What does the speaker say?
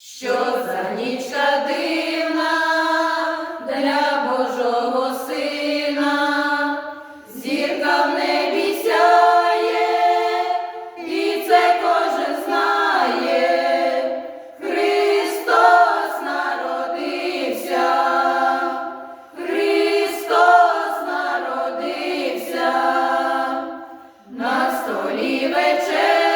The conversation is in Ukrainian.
Що за нічка дивна для Божого сина, зірка в небі сяє, і це кожен знає, Христос народився, Христос народився. На столі вечер.